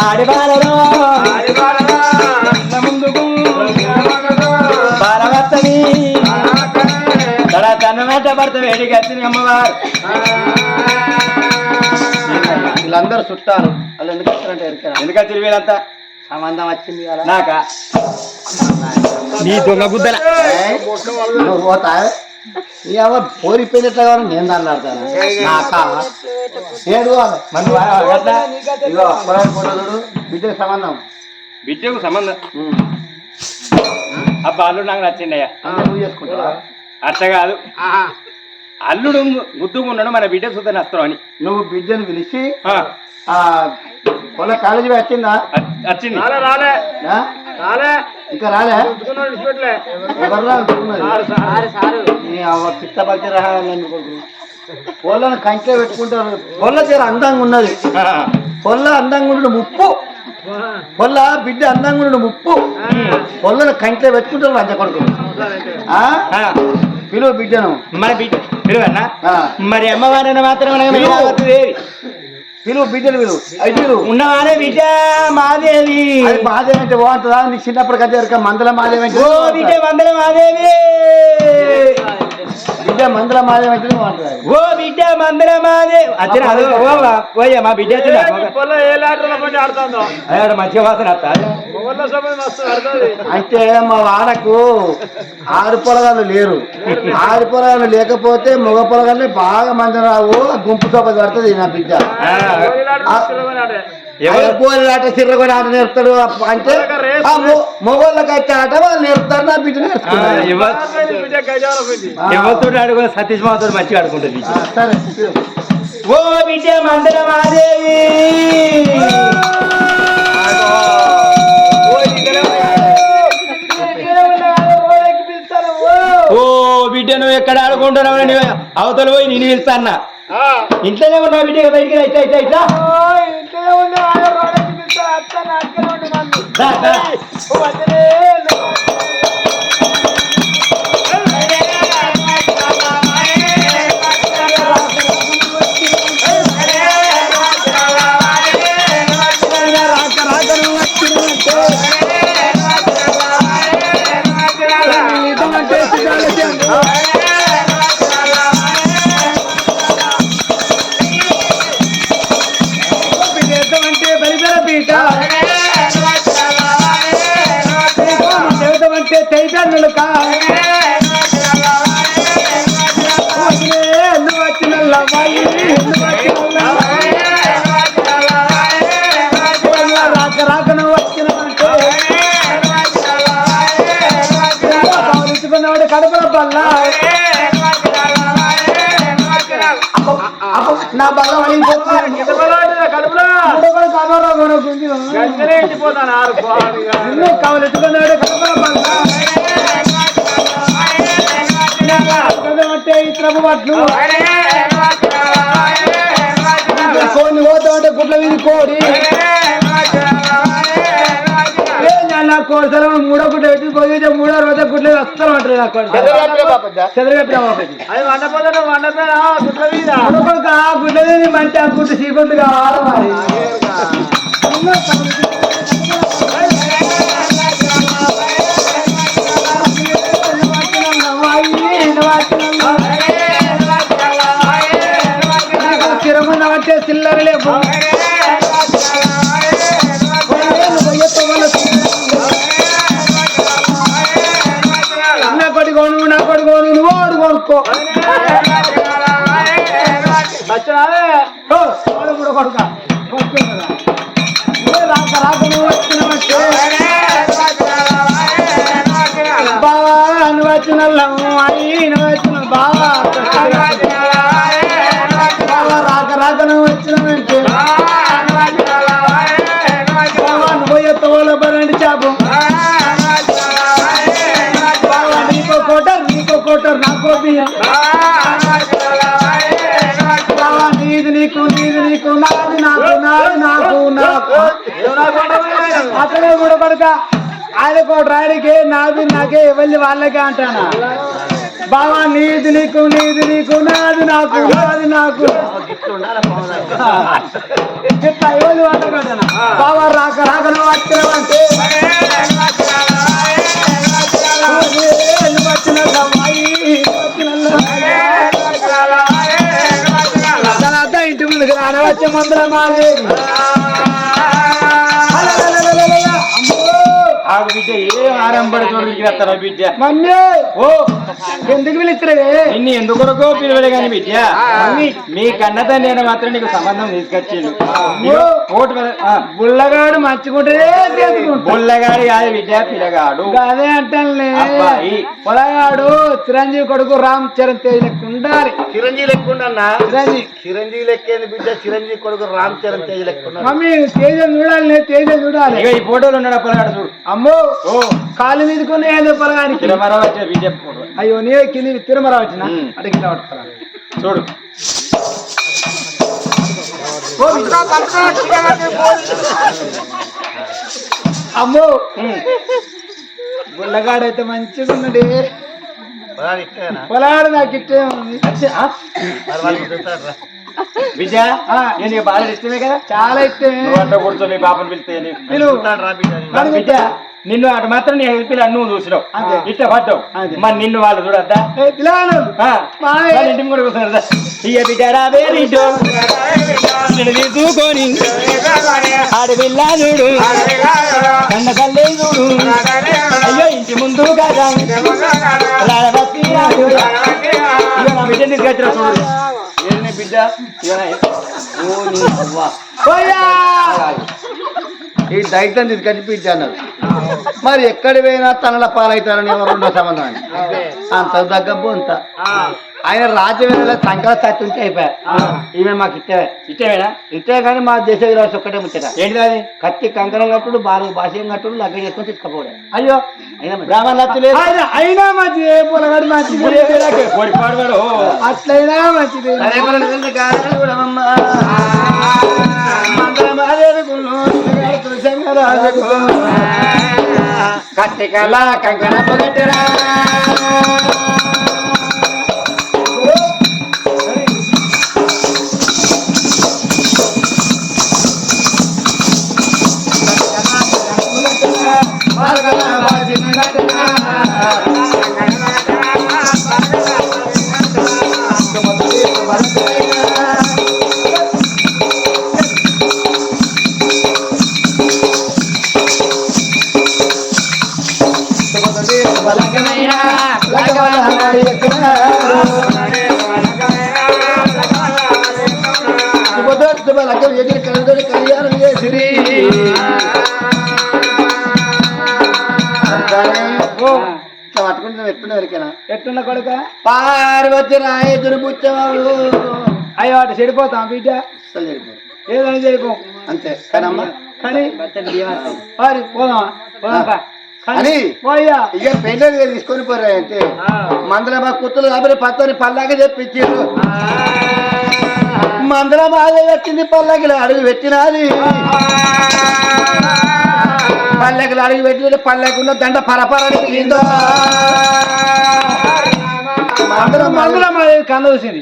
ఆడి బాలలో ముందుకు బాలవత్తని తన తన వెంట భర్త వేడికి వచ్చింది అమ్మవారు వీళ్ళందరూ చుట్టారు వాళ్ళు ఎందుకు వస్తారంటే ఎరికరా ఎందుకు వీళ్ళంతా? సంబంధం వచ్చింది నాక? నీ దొంగ గుద్దల. పోతా ఇవ పోరిపోయినట్లుగా కావాలి నేను దాన్ని ఆడతాను మన అట్లా ఇగో పొలాలు బిడ్డకి సంబంధం బిడ్డకు సంబంధం. అబ్బా అల్లుడు నాకు నచ్చిండయ్యా నువ్వు చేసుకుంటావా అట్లా కాదు అల్లుడు ముద్దుగా ఉన్నాడు మన బిడ్డ సుత నష్టం అని నువ్వు బిడ్డను పిలిచి పొల కాలేజీ వచ్చిందా వచ్చింది ఆ? ఇంకా రాలే? ఎవర్రా అనుకున్నది? నీ అవ్వ పిట్ట పచ్చి రహాలని పొలను కంచె పెట్టుకుంటారు పొల్ల తీర అందంగా ఉన్నది. పొల్ల అందంగా ఉండడు ముప్పు. పొల్ల బిడ్డ అందంగా ఉండడు ముప్పు. పొల్లను కంచె పెట్టుకుంటారు లంచ కొడుకు. ఆ? ఆ, పిలువు బిడ్డను. మన బిడ్డ పిలువన్నా. మరి అమ్మవారిని మాత్రం బిడ్డను పిలువు. అది పిలువు ఉన్నవారే బిడ్డ మాదేవి. అది మాదేమంటే బాగుంటుందా? నీకు కదా ఎరక మందల ఓ బిడ్డ వందల మాదేవి. బిడ్డ మందల ఓ బిడ్డ మందల మాదేవి వచ్చిన అదో మా బిడ్డ వాసన వస్తా. అంటే మా వాడకు ఆరు పొలగాళ్ళు లేరు. ఆరు పొలగాళ్ళు లేకపోతే మగ పొలగాళ్ళు బాగా మంది రావు గుంపు సోప పడుతుంది నా బిడ్డ. ఎవరు? గోలి ఆట సిర్రగొని ఆట నేర్పుతాడు అంటే మొగోళ్ళకి అయితే ఆట వాళ్ళు నేర్పుతారు నా బిడ్డ ఆడుకున్న సతీష్ మాతో మంచిగా ఆడుకుంటుంది ఓ బిడ్డ మందల మాదేవి ఓ బిడ్డ నువ్వు ఎక్కడ ఆడుకుంటున్నావు? అని అవతల పోయి నేను పిలుస్తాన్న ఇంట్లోనే ఉన్నావు బిడ్డ? బయటికి ఇట్లా ఇట్లా ఇట్లా. రా, రా. అంటే నా కొనుక్కుంది నిన్ను పల్ల అంటే ఈ ప్రభు పట్లు కోడిని పోతామంటే గుడ్ల వీధి కోడి సెలవు మూడో గుడ్డ పెట్టి పోయి మూడో రోజు గుడ్లు వస్తారు అంటారు నా కోడి చంద్రగట్టిన కొడుకు ఆ గుడ్ల మంచి ఆ గుడ్డు సీకుంది కావాలి మరి చిరమున్నవంటే చిల్లర లేవు వాడు అతనే కూడా కొడుక ఆయన కోట రాయడికి నాది నాకే వెళ్ళి వాళ్ళకే అంటానా బావా నీది నీకు నీది నీకు నాది నాకు నాది నాకు ఇట్లా ఎవరు వంటగడనా బావా రాక వచ్చినావంటే వచ్చిన అమ్మాయి ఇంటి ముందుకు రానవచ్చే మందుల మాదేవి ఆగు బిడ్డ ఏ ఆరంభడ చోటుకి వస్తారా బిడ్డ మమ్మీ ఓ ఎందుకు పిలుస్తారే నిన్ను ఎందుకొరకో పిలవలే కానీ బిడ్డ మీ కన్న తండ్రి అయినా మాత్రం నీకు సంబంధం తీసుకొచ్చిండు. ఓటు మీద- బుల్లగాడు చేసుకుంటా బుల్లగాడి కాదు బిడ్డ పిల్లగాడు. అదే అంటానులే. అబ్బాయి. పొలగాడు చిరంజీవి కొడుకు రామ్ చరణ్ తేజ్ లెక్క ఉండాలి. చిరంజీవి లెక్క ఉండన్నా చిరంజీవి. చిరంజీవి లెక్కేంది బిడ్డ? చిరంజీవి కొడుకు రామ్ చరణ్ తేజ్ లెక్క. మమ్మీ తేజం చూడాలి నేను తేజం చూడాలి. ఈ ఫోటోలు ఉన్నాడు పొలగాడు చూడు. అమ్మో ఓ. కాలు మీదకున్న ఏదో పొలగానికి. బిడ్డ ఫోటో. అయ్యో నీ కింది తిరుమల వచ్చిన ఉమ్. అటు కింద పట్టుకురా. చూడు. అమ్మో! బుల్లగాడైతే మంచిగా ఉన్నది? పొలగాడు నాకు ఇట్టే ఉంది ఆ. నేను బాగా ఇష్టమే కదా? చాలా ఇష్టమే. కూర్చో మీ పాపను పిలిస్తే నేను- బిడ్డ బిడ్డ నిన్ను అటు మాత్రం నీ పిల్ల నువ్వు చూసినావు. ఇట్ట పడ్డావు. మరి నిన్ను వాళ్ళు చూడద్దా? ఇంటి కూడా కూర్చున్నారా ఇయ్య బిడ్డరా వేరింటో తీసుకొని ఆడపిల్ల చూడు. కన్న కల్లే చూడు. అయ్యో ఇంటి ముందు కదా. బిడ్డ తీసుకొచ్చిన చూడు? ఏంటి బిడ్డ? ఈ దైత్యం తీసుకొచ్చి పిచ్చి అన్నారు మరి ఎక్కడ పోయినా తనల పాలవుతారని ఎవరు సంబంధం. అంత దగ్గ అంత ఆయన రాజ్యం వెళ్ళే సంకల సత్తి ఉంటే అయిపోయా ఈమె మాకు ఇట్టే. ఇట్టేవేనా ఇట్టే కానీ మా దేశ విలాసం ఒక్కటే ముచ్చట. ఏంటిది అది? కత్తి కంకణం కట్టుడు బారు భాష్యం కట్టుడు లగ్గ చేసుకొని తీసుకుపోవడం. అయ్యో. అయినా. బ్రాహ్మణ మంచిది. పొలగాడు మంచిది? అట్లయినా మంచిది. కత్తి కళ కంకణ పొగట్టరా. పట్టుకుంటే ఎప్పుడు ఎవరికైనా? ఎట్టున్న కొడుక? పార్వతి రాయ దుర్బుచ్చవాడు అయ్యో అటు చెడిపోతాం బిడ్డ. ఏదైనా చెడిపో. అంతే. కానమ్మా. కానీ పోదామా? పోదాం అని ఇక పెళ్ళి తీసుకొని పోరాయంటే. మందల మా కుత్తలు కాబట్టి పత్తని పల్లాగా చెప్పించారు. మందల బాగా వచ్చింది పల్లకిలో అడుగు పెట్టినది. పల్లకిలో అడుగు పెట్టిన పల్లెకున్న దండ పరపరని తిందో అందరం మందుల కన్న చూసింది.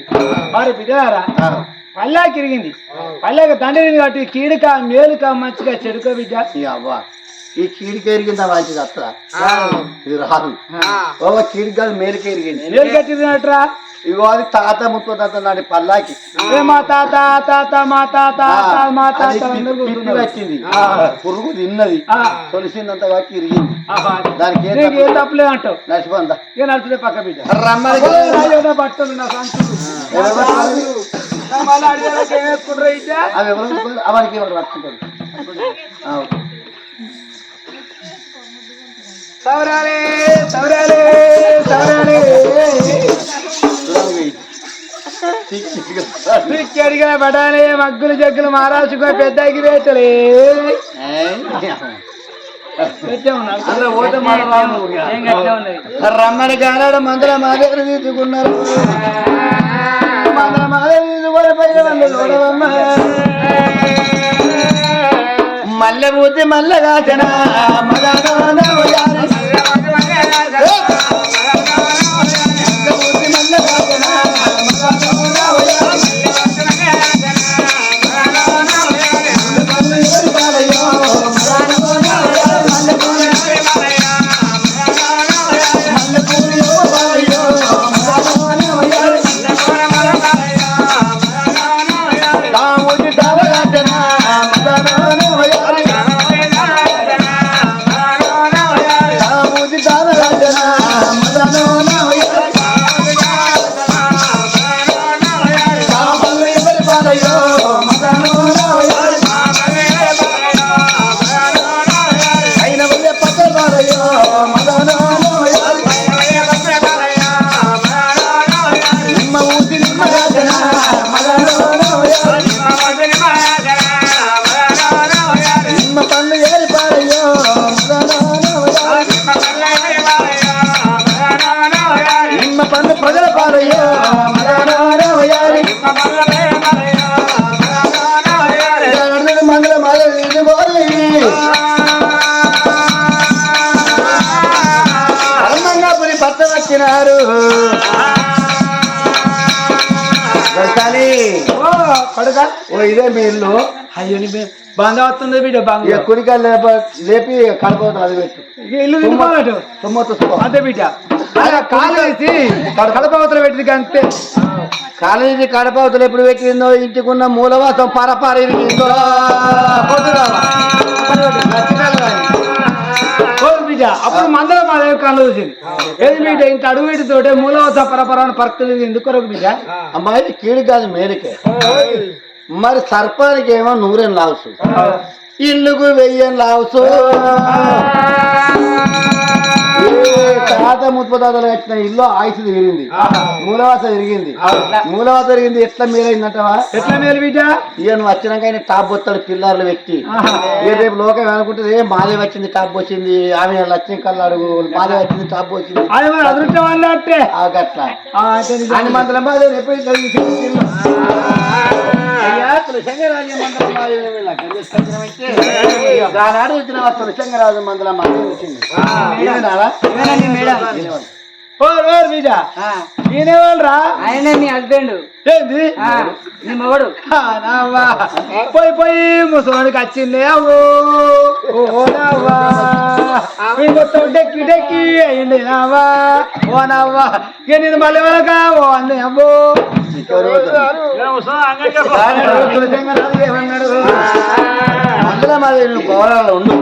వారి బిడ్డారా పల్లాకి తండ్రిని కాబట్టి కీడుక మేలుక మంచిగా చెడుకో బిడ్డ. అవ్వ. ఈ కీడికి ఎరిగిందా మంచిది అత్తరా ఇది రాదు. ఓ కీడికి కాదు మేలుకి ఎరిగింది కట్టినట్రా ఇగో అది తాత ముత్తాత నాటి పల్లాకి. ఏ మా తాత తాత మా తాత తాత, మా తాత. వచ్చింది. పురుగు తిన్నది. ఆ, తొలిసిందంత కాబట్టి ఇరిగింది. దానికి ఏం ఏ తప్పులే అంటావు? నడిచిపోందా? ఇక నడుచులే పక్క బిడ్డ? రమ్మని నా సంచులు. ఏం? అవి ఎవరు అవరికి ఎవరు పట్టుకుంటారు? సవరాలే సవరాలే సవరాలే. పిచ్చడిగా పడాలి మగ్గులు జగ్గులు పోతే మాట రావు. రమ్మని గానాడు మందల మాదేవి తీసుకున్నారు మందల మాదేవి తీసుకొని పైన వాళ్ళు చూడవమ్మ. మల్లె బూతి మల్లె కాచన కొడుక ఓ ఇదే మీ ఇల్లు అయ్యో నీ బంధ వస్తుంది బిడ్డ ఇక బంధు కుడికాయలు లేప లేపి కడపవుతుంది అది పెట్టు. ఇక ఇల్లు తినుకోవాలట తుమ్మతో అంతే బిడ్డ. అలా కాలు వేసి కడప అవతల పెట్టింది అంతే. కాలేజీ కడపవుతులు ఎప్పుడు పెట్టిందో ఇంటికున్న మూలవాసం పరపార బిడ్డ అప్పుడు మందరం మా దగ్గర కళ్ళు చూసింది. ఏది బిడ్డ ఇంత అడుగు పెట్టి తోటే మూలవత పరపరాన్ని పరక్తుంది ఎందుకు కొరకు బిడ్డ అమ్మాయి కీడు కాదు మేలుకే. మరి సర్పానికి ఏమో నూరేం లావుసు. ఇల్లుకు వెయ్యని లావుసు. ఏ తాత ముత్పతాతలు కట్టిన ఇల్లు ఆయుసు తిరిగింది. మూలవాస తిరిగింది. మూలవాస తిరిగింది ఎట్లా మేలైందంటవా? ఎట్లా మేలు బిడ్డ? ఈయన వచ్చినాక ఆయన టాప్ పోతాడు పిల్లర్లు వ్యక్తి ఏ రేపు లోకం అనుకుంటుంది ఏ మాదే వచ్చింది టాప్ వచ్చింది ఆమె లక్ష్యం కళ్ళు అడుగు మాదే వచ్చింది టాప్ వచ్చింది మంత్రం బాధ రేపు అయ్యా తులసంగరాజు చేసుకొచ్చినామైతే దానాడు వచ్చిన తులసంగరాజు మంత్రం మాదే వచ్చింది. మేడం? ఓ ఓ బిడ్డ ఈయన వాళ్ళరా ఆయన మీ హస్బెండ్. ఏంది? నీ మొగడు. ఆ, నావ్వా. పోయి పోయి ముసలానికి వచ్చింది మొత్తం డెక్కి డెక్కి అయ్యింది నావా ఇక నేను మళ్ళీ వెళ్ళక ఓ ఏమన్నాడు మందుల మాది నువ్వు గౌరవాలు ఉండు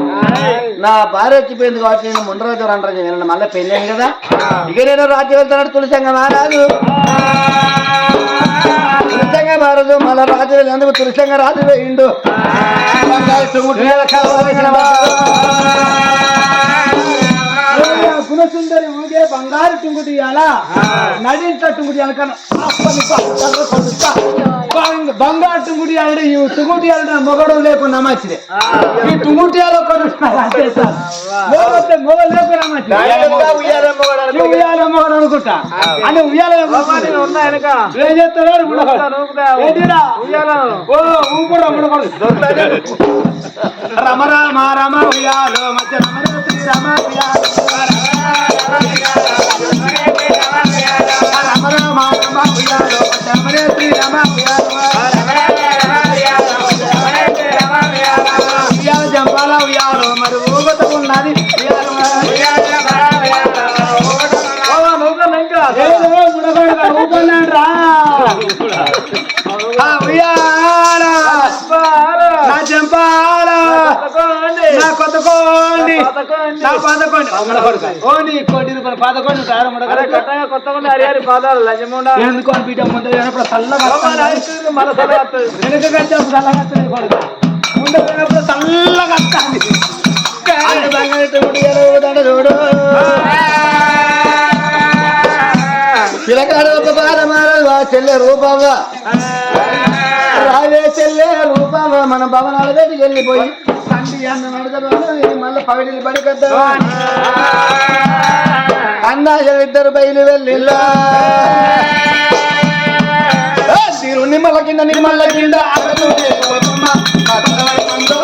నా భార్య వచ్చిపోయింది కాబట్టి నేను ముండరాజు రండరాజు నేను మళ్ళీ పెళ్ళాను కదా. ఇక నేను రాజ్యం వెళ్తాడు తులసంగ మహారాజు. తులసంగ మహారాజు మళ్ళీ రాజు వెళ్ళేందుకు తులసంగ రాజు వేయిండు. గుణసుందరి ఊగే బంగారు టుంగుటి అలా నడింట అనకన్నా బంగారు టుంగుటి అంటే ఈ టుంగుటి అంటే మొగడు లేకుండా మంచిదే ఈ ఒకడు అంతే సార్ లేకుండా మంచిది ఉయ్యాల మొగడు అనుకుంటా. అని ఉయ్యాల ఏం అమ్ముడు రమ రామ రమ ఉయ్యాలో మధ్య రమ శ్రీరమ ఉయ్యాలో. రమ నా పదకొండి. నీ కోటి రూపాయలు పదకొండి సార్ ఎందుకు అని బిడ్డ ముందు పోయినప్పుడు చల్లగా వెనక కట్టేప్పుడు చల్లగా వస్తుంది కొడుకు ముందు పోయినప్పుడు చల్లగా వస్తుంది. పిలకాడు ఒక బాధ మారదు ఆ చెల్లె రూపంగా రాజే చెల్లె రూపంగా. మన భవనాల దగ్గరికి వెళ్ళిపోయి తండ్రి అన్న మళ్ళీ పవిడి పడి కద్దా ఇద్దరు బయలు వెళ్ళి ఏ, నిమ్మల కింద నిమ్మల కింద. అగదుడే కోపమ్మ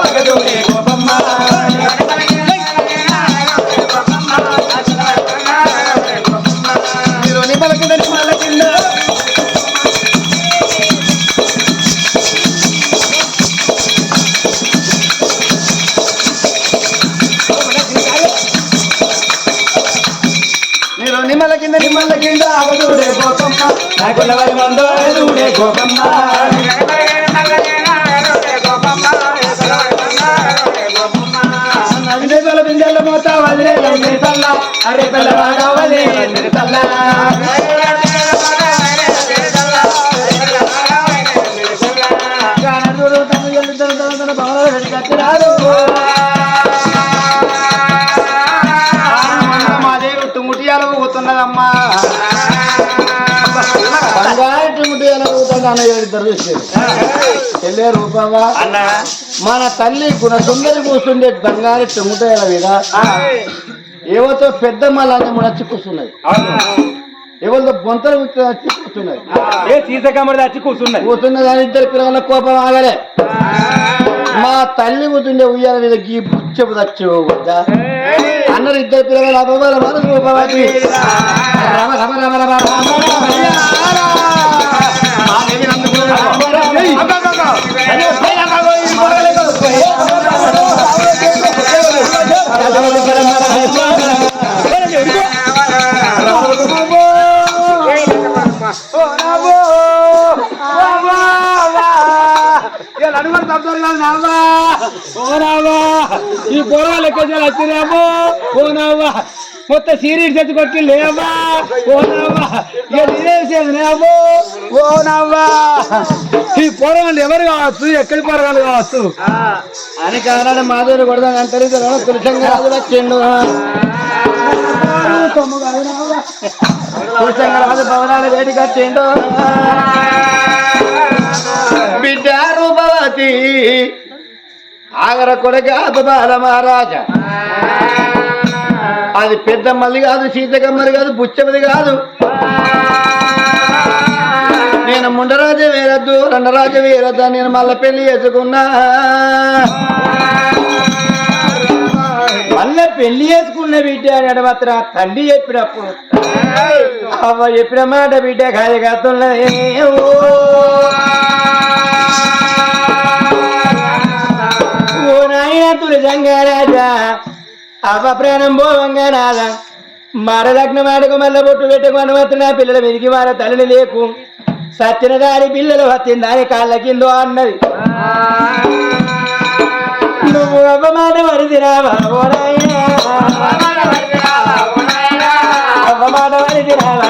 అగదుడే గోపమ్మ నాకుల వరి మందో అగదుడే గోపమ్మ నదిగల బిందెల మోత వదిలే తల్ల అరే పిల్లవాడ వదిలే తల్ల గానడుడు తన ఎలా అవుతుంది అన్న ఇద్దరు రూపంగా మన తల్లి గుణ సుందరి కూర్చుండే బంగారు టుముటల మీద ఏవతో పెద్ద మళ్ళీ ముడచ్చి కూర్చున్నది ఎవరితో బొంతలు కూర్చున్నది ఏ సీస కమ్మడి వచ్చి కూర్చున్నది కూర్చున్న కానీ ఇద్దరు పిల్లల కోపం ఆగలే మా తల్లి కూర్చుండే ఉయ్యాల మీద గీ బుచ్చపు దచ్చు వద్దా అన్నారు ఇద్దరు పిల్లలు మనసు రూపవతి రమ రమ రమ రమ రమ రమ నావా ఈ పొరగా లెక్క వచ్చినామో పోనావా మొత్తం సీరియస్ తెచ్చి కొట్టి లేవా ఓనవ్వా? నావా లేవు ఓనవ్వా? ఈ పొరగాళ్ళు ఎవరు కావచ్చు? ఎక్కడి పొరగాళ్ళు కావచ్చు? అని కానాడు మాధవుని కొడదాం అంటారు. తులసంగా రాజు వచ్చిండు. తులసంగా రాజు భవనాలు వేడి కట్టిండు బిడ్డ రూపవతి ఆగర కొడక బాల మహారాజా అది పెద్ద కాదు సీతకమ్మది కాదు బుచ్చమ్మది కాదు. నేను ముండరాజ వేరద్దు రండరాజ వేరద్దు నేను మళ్ళీ పెళ్ళి చేసుకున్నా. మళ్ళా పెళ్ళి చేసుకున్న బిడ్డ అని మాత్రం తండ్రి చెప్పినప్పుడు. అవ్వ చెప్పిన మాట బిడ్డ కాయగాతున్నది ఓ నాయన తులసంగారాజా అవ్వ ప్రాణం పోవంగా నాదా మరలగ్న మాటకు మళ్ళీ బొట్టు పెట్టుకు అనుమతి నా పిల్లల మీదికి వార తల్లిని లేకు. సత్యన దారి పిల్లలు వచ్చిన దాని కాళ్ళ కిందో అన్నది నువ్వు అవ్వ మాట నాయనా అవ్వ మాట వరిదిరావా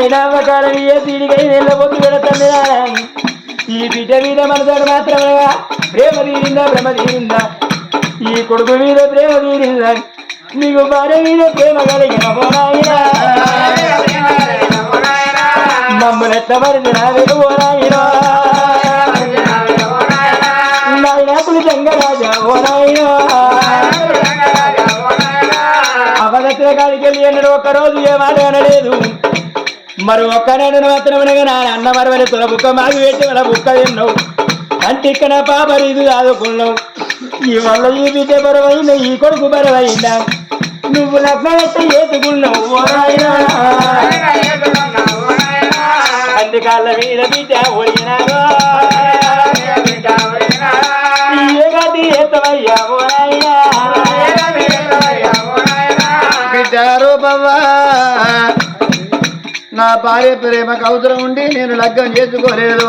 అయినా కాలం ఏ తీడికై వెళ్ళబోతు వెళతండి ఈ బిడ్డ మీద మనసాడు మాత్రమేగా ప్రేమ తీరిందా భ్రమ తీరిందా? ఈ కొడుకు మీద ప్రేమ తీరిందా? నీకు భార్య మీద ప్రేమ కలిగిన ఓ మమ్మల్ని మరిది నా ఓ నాయనా? నాయనా పులిసంగరాజా ఓ నాయనా. కాడికి వెళ్ళి అన్నాడు ఒక్కరోజు ఏ అనలేదు. మరి ఒక్కనాడు మాత్రం అనగా నా అన్న మరవని తుల బుక్క మాగి పెట్టి మన బుక్క తిన్నావు. అంటే ఇక్కడ పాప ఇది ఆదుకున్నావు ఈ వల్ల ఈ బిడ్డ బరవైందా ఈ కొడుకు బరవైందా? నువ్వు ఓ నాయనా. అందుకాళ్ళ మీద బిడ్డ ఒడిగినారు ఏ గది ఏతవయ్యా భార్య ప్రేమకు అవసరం ఉండి నేను లగ్గం చేసుకోలేదు.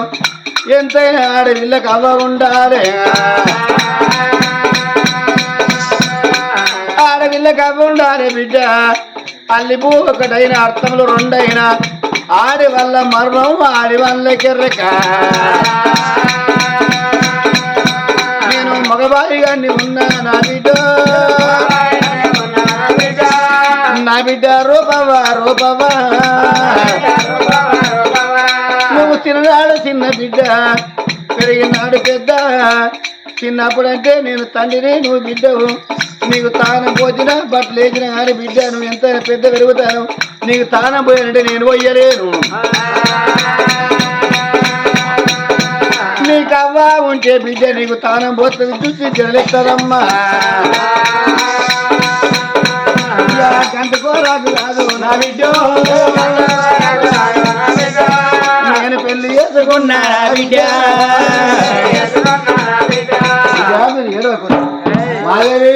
ఎంతైనా ఆడపిల్లకు అవ్వ ఉండాలి. ఆడపిల్లకు అవ్వ ఉండాలి బిడ్డ. అల్లిపూ ఒకటైన అర్థములు రెండైనా. ఆడి వల్ల మరణం ఆడి వల్ల కెర్రక. నేను మగబాయిగా ఉన్నా నా బిడ్డ. బిడ్డ రూపవా రూపవా. నువ్వు చిన్ననాడు చిన్న బిడ్డ పెరిగినాడు పెద్ద. చిన్నప్పుడంటే నేను తండ్రిని నువ్వు బిడ్డవు. నీకు తానం పోచినా బట్టలు వేసినా కానీ బిడ్డ నువ్వు ఎంత పెద్ద పెరుగుతాను నీకు తానం పోయానంటే నేను పోయలేను. నీకు అవ్వ ఉంటే బిడ్డ నీకు తానం పోతుంది చూసి జరలేస్తారమ్మా గంటకోరాదు రాదు నా బిడ్డ. నేను పెళ్ళి చేసుకున్నా నా బిడ్డ. ఏడవకూడదు. మాదేవి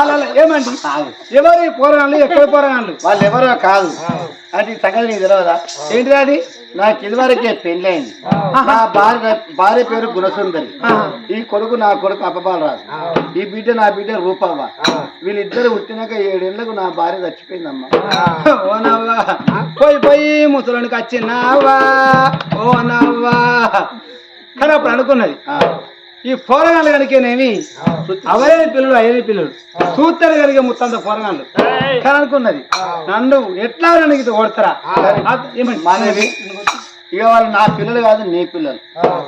అలా ఏమండి? ఎవరు పోరాళ్ళు ఎక్కడ పోరాళ్ళు వాళ్ళు ఎవరో కాదు అది సంగతి నీకు తెలియదా ఏంటిది అది? నాకు ఇదివరకే పెళ్ళైంది నా భార్య భార్య పేరు గుణసుందరి. ఈ కొడుకు నా కొడుకు అప్పబాలరాజు. ఈ బిడ్డ నా బిడ్డ రూపవ్వ. వీళ్ళిద్దరు పుట్టినాక ఏడేళ్ళకు నా భార్య చచ్చిపోయిందమ్మా. ఓ నవ్వా. పోయి పోయి ముసలోనికి వచ్చినావా ఓ నవ్వా. కానీ అప్పుడు అనుకున్నది. ఈ పోరగాళ్ళు కనుకనేమి? అవలేని పిల్లలు అయ్యని పిల్లలు చూస్తారు కనుక ముత్తంత పోరగాళ్ళు కానీ అనుకున్నది నన్ను ఎట్లా నన్ను కొడతారా? మాధవి ఇక వాళ్ళు నా పిల్లలు కాదు నీ పిల్లలు.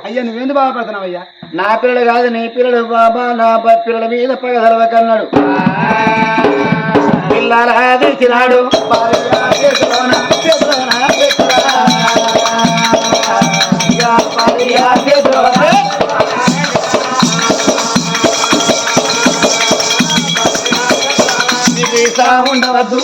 అయ్యా నువ్వేందు బాధపడుతున్నావు అయ్యా నా పిల్లలు కాదు నీ పిల్లలు బాబా నా బ- పిల్లల మీద పగ తెలవకన్నాడు పిల్లల తెచ్చినాడు ఉండవద్దు